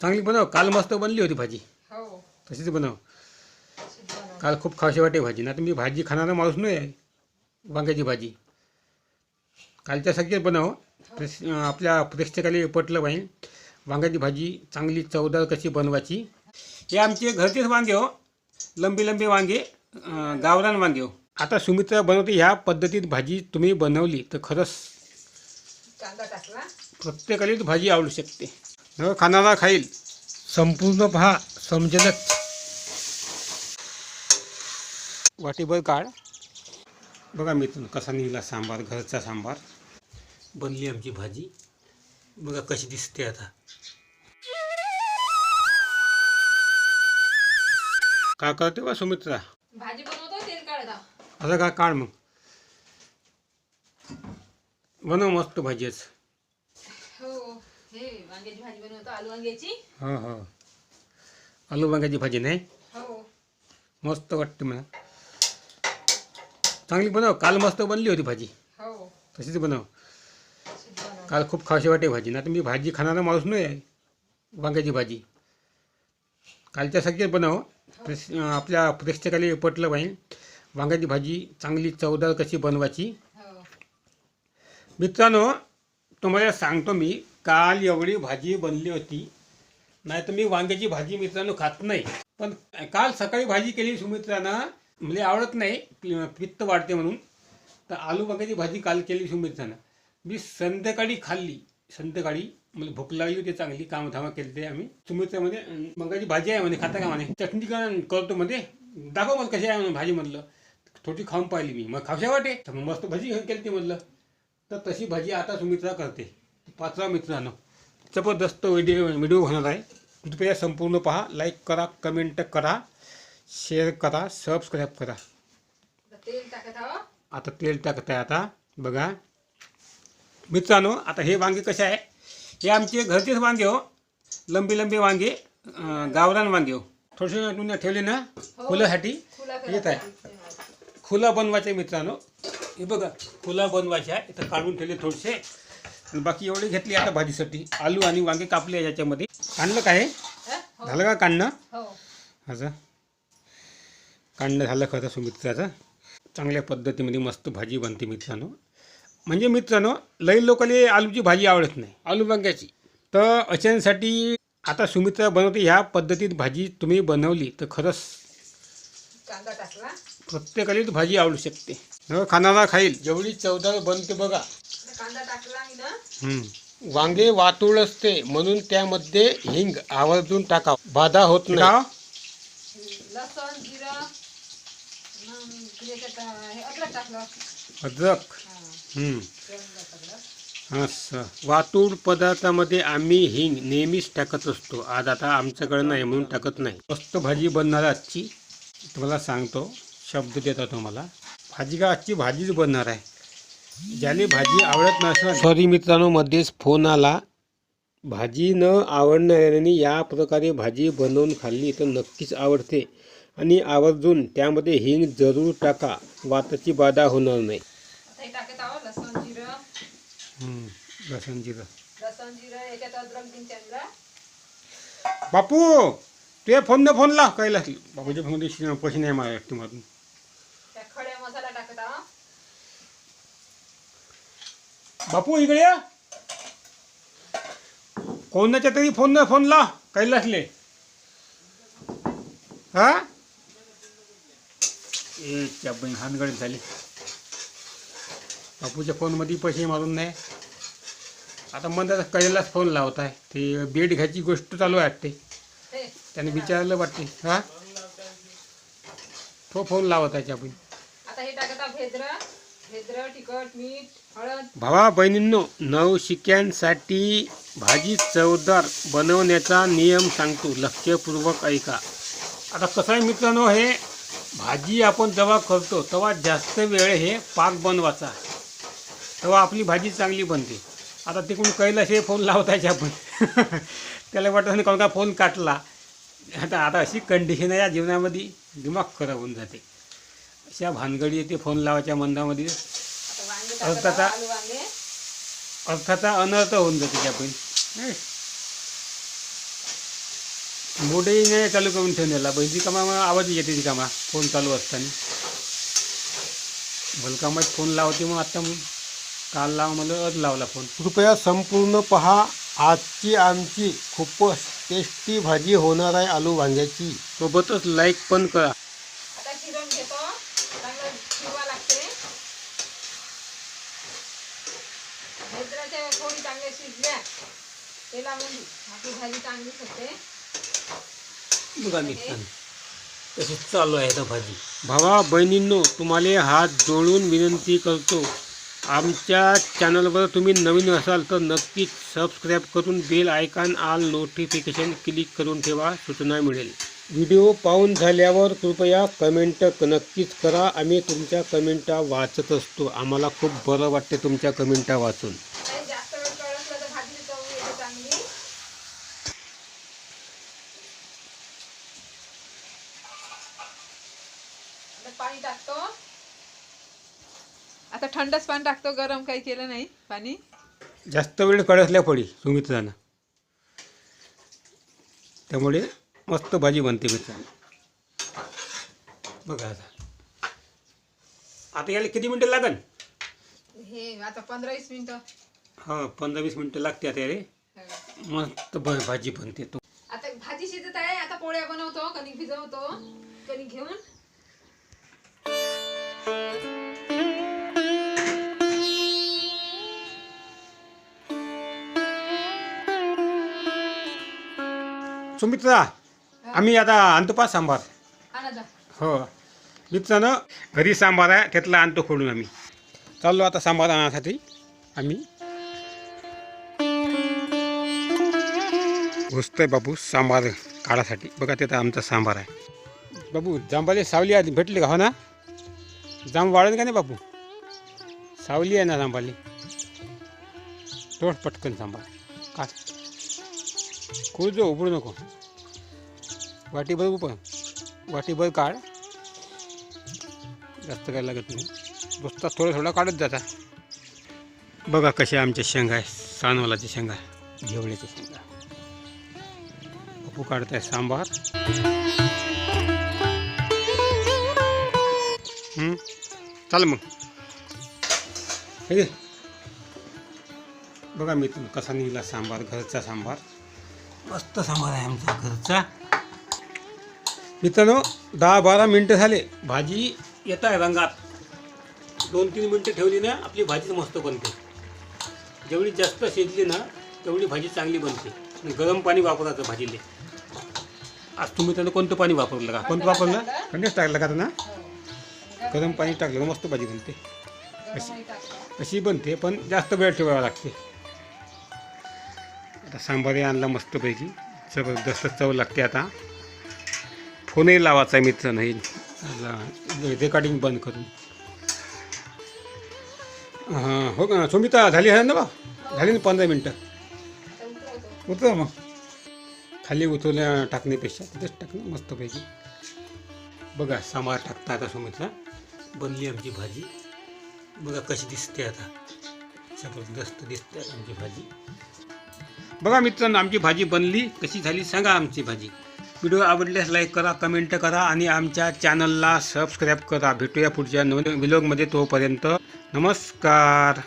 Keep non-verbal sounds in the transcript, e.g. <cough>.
चांगली बनव. काल मस्त बनली होती भाजी. हो. तशीच बनव. तशीच बनव. काल खूप खावशी वाटे भाजी. ना मी भाजी खाणारा माणूस नाही आहे वांग्याची भाजी. कालच्या सगळेच बनव. प्रेस आपल्या प्रेक्षकाला पटलं पाहिजे वांग्याची भाजी चांगली चवदार कशी बनवायची. हे आमचे घरचेच वांगे हो. लंबी लंबी वांगे अं, गावरान वांगे हो. आता सुमित्रा बनवते. ह्या पद्धतीत भाजी तुम्ही बनवली तर खरंच कांदा टाकला. प्रत्येकालाच भाजी आवडू शकते. न खाणारा खाईल. संपूर्ण पहा समजेलच. वाटीभर काढ. बघा मिथून कसा निघाला सांबार घरचा सांबार. बनली आमची भाजी. बघा कशी दिसते आता. का करते बा सुमित्रा? भाजी बनवतो तेल काढता असं का काढ मग. बनव मस्त भाजीच. हे वांग्याची भाजी बनवतो आलू वांग्याची. हो हो. आलू वांग्याची भाजी नाही? हो. मस्त वाटते मला. चांगली बनव काल मस्त बनली होती भाजी. हो. तशीच बनव. तशीच बनव. काल खूप खावशी वाटे भाजी. ना मी भाजी खाणारा माणूस नाही आहे. वांग्याची भाजी. कालच्या सगळेच बनव. प्रेस आपल्या प्रेक्षकाला पटलं पाहिजे. वांग्याची भाजी चांगली चवदार कशी बनवायची? हो. मित्रांनो तुम्हाला सांगतो मी. काल एवढी भाजी बनली होती. नाही तर मी वांग्याची भाजी मित्रांनो खात नाही. पण काल सकाळी भाजी केली सुमित्रानं. म्हणजे आवडत नाही. पित्त वाढते म्हणून. तर आलू वांग्याची भाजी काल केली सुमित्रानं. मी संध्याकाळी खाल्ली. संध्याकाळी मला भूक लागली होती चांगली. काम धामा ते आम्ही. सुमित्रामध्ये म्हणजे वांग्याची भाजी आहे म्हणे. खाता का म्हणे? चटणी करतो म्हणजे दाखव मला कशी आहे म्हणून भाजी म्हणलं थोडी खाऊन पाहिली मी. मग खावशा वाटे. तर मग मस्त भाजी घेऊन केली ती म्हटलं. तर तशी भाजी आता सुमित्रा करते. पाचवा मित्रांनो जबरदस्त व्हिडिओ व्हिडिओ होणार आहे. कृपया संपूर्ण पहा लाईक करा कमेंट करा शेअर करा सबस्क्राईब करा. आता तेल टाकत आहो. आता तेल टाकत आहे आता बघा. मित्रांनो आता हे वांगे कसे आहे? हे आमचे घरचेच वांगे हो. लंबी लंबी वांगे गावरान वांगे हो. थोडेसे तुम्ही ठेवले ना फुलासाठी. फुला येत आहे. खुला बनवायचे मित्रांनो. हे बघा खुला बनवायचे आहे. इथं काढून ठेवले थोडेसे. बाकी एवढे घेतले आता भाजीसाठी. आलू आणि वांगे कापले याच्यामध्ये. काढलं काय हो? झालं का काढणं हो. असं? काढणं झालं खरं सुमित्राचं. चांगल्या पद्धतीमध्ये मस्त भाजी बनते मित्रांनो. म्हणजे मित्रांनो लई लोकांना आलूची भाजी आवडत नाही आलू वांग्याची. तर अशांसाठी आता सुमित्रा बनवते ह्या पद्धतीत भाजी तुम्ही बनवली तर खरंच प्रत्येकालाच भाजी आवडू शकते. न खाणारा खाईल. जेवढी चवदार बनते बघा. आता कांदा टाकला मी ना? हम्म. वांगे वातुळ असते म्हणून त्यामध्ये हिंग आवर्जून टाका. बाधा होत नाही. लसण जिरं मग त्याच्यात अं, हे अद्रक टाकलं. अद्रक? हा. हम्म. असं. वातूळ पदार्थामध्ये आम्ही हिंग नेहमीच टाकत असतो. आज आता आमच्याकडे नाही म्हणून टाकत नाही. मस्त भाजी बनणार आजची. तुम्हाला सांगतो. शब्द देतो तुम्हाला. भाजी का आजची भाजीच बनणार आहे. ज्याने भाजी आवडत नसेल सॉरी मित्रांनो मध्येच फोन आला. भाजी न आवडणाऱ्यांनी या प्रकारे भाजी बनवून खाल्ली तर नक्कीच आवडते. आणि आवर्जून त्यामध्ये हिंग जरूर टाका. वाताची बाधा होणार नाही. हे लसण जिरं. हम्म, लसूण जिरं. लसण जिरं याच्यात अद्रक दिन त्यांना बापू ते फोन न फोन काही लागली बापूच्या फोनमध्ये पैसे नाही मला तुम्हाला त्या खड्या मसाला टाकत आहो बापू इकडे या. कोणाच्या तरी फोन न फोन लाव कैलासले. हा? ए बहीण हानगड झाली. बापूच्या फोनमध्ये पैसे मारून नाही. आता म्हणतात कैलास फोन लावत आहे ते बेड घ्यायची गोष्ट चालू आहे वाटते. त्याने विचारलं वाटते. हा? तो फोन लावत आहे आपण आता हे टाकत भेद्र. भेद्र तिखट मीठ. भावा बहिणींनो नवशिक्यांसाठी भाजी चवदार बनवण्याचा नियम सांगतो. लक्षपूर्वक ऐका. आता कसं आहे मित्रांनो हे भाजी आपण जेव्हा करतो तेव्हा जास्त वेळ हे पाक बनवायचा. तेव्हा आपली भाजी चांगली बनते. आता तिकडून कैलास हे फोन लावतायचे आपण. <laughs> त्याला वाटत नाही कोण का फोन काटला. आता आता अशी कंडिशन आहे या जीवनामध्ये. दिमाग खराब होऊन जाते. अशा भानगडी येते फोन लावायच्या मंदामध्ये. वांगे टाकत आलू वांगे. अर्थाचा अनर्थ होऊन जाते त्यापैकी मोठेही नाही चालू करून ठेवण्याला बहिणी कामा मग आवाज येते ती कामा. फोन चालू असताना. भलकामात फोन लावते मग आता मग काल लाव मला आज लावला फोन. कृपया संपूर्ण पहा. आजची आमची खूपच टेस्टी भाजी होणार आहे आलू वांग्याची. सोबतच लाईक पण करा आता चिरून घेतो चांगलं शिवा लागते भेद्राच्या थोडी चांगल्या शिजल्या तेलामध्ये आपली भाजी चांगली होते बघा मित्रांनो तशीच चालू आहे भाजी. भावा बहिणींनो तुम्हाला हात जोडून विनंती करतो. आमच्या चॅनलवर तुम्ही नवीन असाल तर नक्कीच सबस्क्राईब करून bell icon all notification click करून ठेवा सूचना मिळेल. व्हिडिओ पाहून झाल्यावर कृपया कमेंट नक्कीच करा. आम्ही तुमच्या कमेंटा वाचत असतो. आम्हाला खूप बरं वाटते तुमच्या कमेंटा वाचून काही जास्त वेळ कळसलं तर भाजी चव येते चांगली आता पाणी टाकतो आता थंडच पाणी टाकतो गरम काही केलं नाही पाणी. जास्त वेळ कळसल्या पडी सुमित्रानं त्यामुळे मस्त भाजी बनते मित्रांनो. बघा आता. आता याला किती मिनटं लागन? हे आता पंधरा वीस मिनिटं. हा पंधरा वीस मिनटं लागते आता याले हो. मस्त भाजी बनते तो. आता भाजी शिजत आहे आता पोळ्या बनवतो कणिक भिजवतो. कणिक घेऊन. सुमित्रा आम्ही आता आणतो पाच सांबार. हो. मित्रानं घरी सांबार आहे त्यातला आणतो खोडून आम्ही. चाललो आता सांबार आणण्यासाठी आम्ही. घुसतोय बाबू सांबार काढासाठी. बघा तिथं आमचा सांबार आहे. बाबू जांबाले सावली आधी भेटली का? हो ना? जांब वाढेल का नाही बाबू सावली आहे ना जांबाली? तोड पटकन सांबार काढ. कुळ जो उघडू नको वाटीभर उपर वाटीभर काढ. जास्त काय लागत नाही. नुसता थोडं थोडा काढत जाता. बघा कशा आमच्या शेंगा आहे सानवालाच्या शेंगा घेवड्याच्या शेंगा. पप्पू आहे सांबार. चाल मग. हे बघा मी तुला कसा निघला सांबार घरचा सांबार. मस्त सांबार आहे आमचा घरचा. मित्रांनो दहा बारा मिनटं झाले. भाजी येत आहे रंगात. दोन तीन मिनटं ठेवली ना आपली भाजी मस्त बनते. जेवढी जास्त शिजली ना तेवढी भाजी चांगली बनते. आणि गरम पाणी वापरायचं भाजीले. आज तुम्ही त्यानं कोणतं पाणी वापरलं का? कोणतं वापरलं? कंडेच टाकलं का ना? हो. गरम पाणी टाकलं मस्त भाजी बनते. टाकलं. अशी बनते पण जास्त वेळ ठेवावा लागते. आता सांबारही आणला मस्तपैकी. जबरदस्त चव लागते आता. फोनही लावायचा आहे मित्र नाही रेकॉर्डिंग बंद करून. हां हो का? सुमिता झाली आहे ना बा? झाली ना पंधरा मिनटं? उतर मग. खाली उतरल्या टाकण्यापेक्षा तिथेच टाकणं मस्तपैकी. बघा सांबार टाकता आता सुमित्रा बनली आमची भाजी. बघा कशी दिसते आता. जबरदस्त दिसते आता आमची भाजी. बघा मित्रांनो आमची भाजी बनली कशी झाली सांगा आमची भाजी. व्हिडिओ आवडल्यास लाईक करा कमेंट करा आणि आमच्या चॅनलला सबस्क्राईब करा. भेटूया पुढच्या नवीन व्हिडिओमध्ये तोपर्यंत. नमस्कार.